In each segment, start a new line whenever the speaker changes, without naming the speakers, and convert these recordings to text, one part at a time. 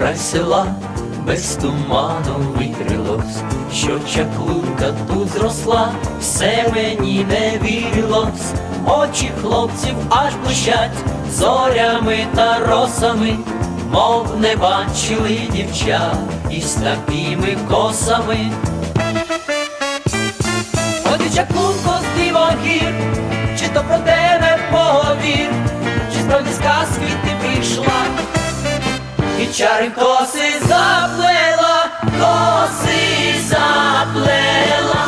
край села, без туману вітрилось, що чаклунка тут зросла, все мені не вірилось, очі хлопців аж блищать зорями та росами, мов не бачили дівчат із такими косами. От чаклунко з дивогір, чи то про тебе поговір, чи справді з казки ти прийшла, чари коси заплела, коси заплела.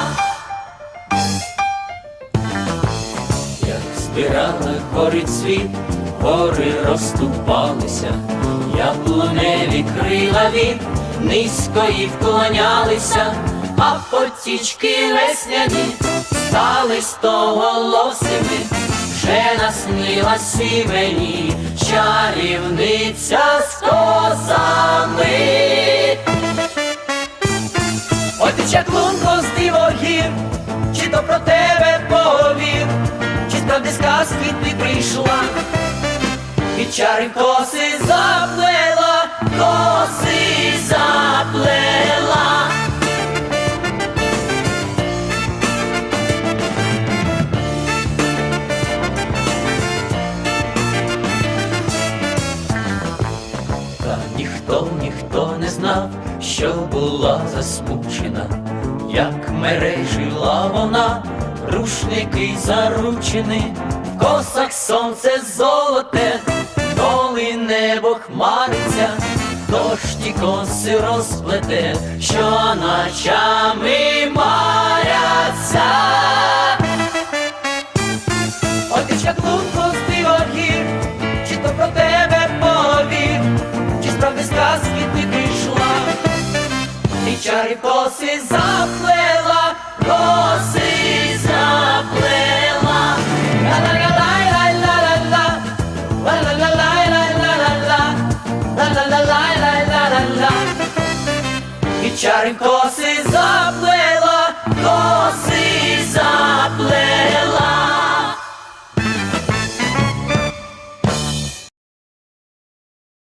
Як збирала гори цвіт, гори розступалися, яблуневі крила від низько і вклонялися, а потічки весняні стали стоголосими, вже наснилась і мені чарівниця Ой ти чаклунко з дивогір, чи то про тебе повір, чи справді сказки казки ти прийшла, і чари коси знав, що була засмучена, як мережила вона, рушники заручені, в косах сонце золоте, доли небо хмариться, дощ ті коси розплете, що ночами маряться. Ой, ти чари коси заплела, коси заплела. І заплела, коси заплела.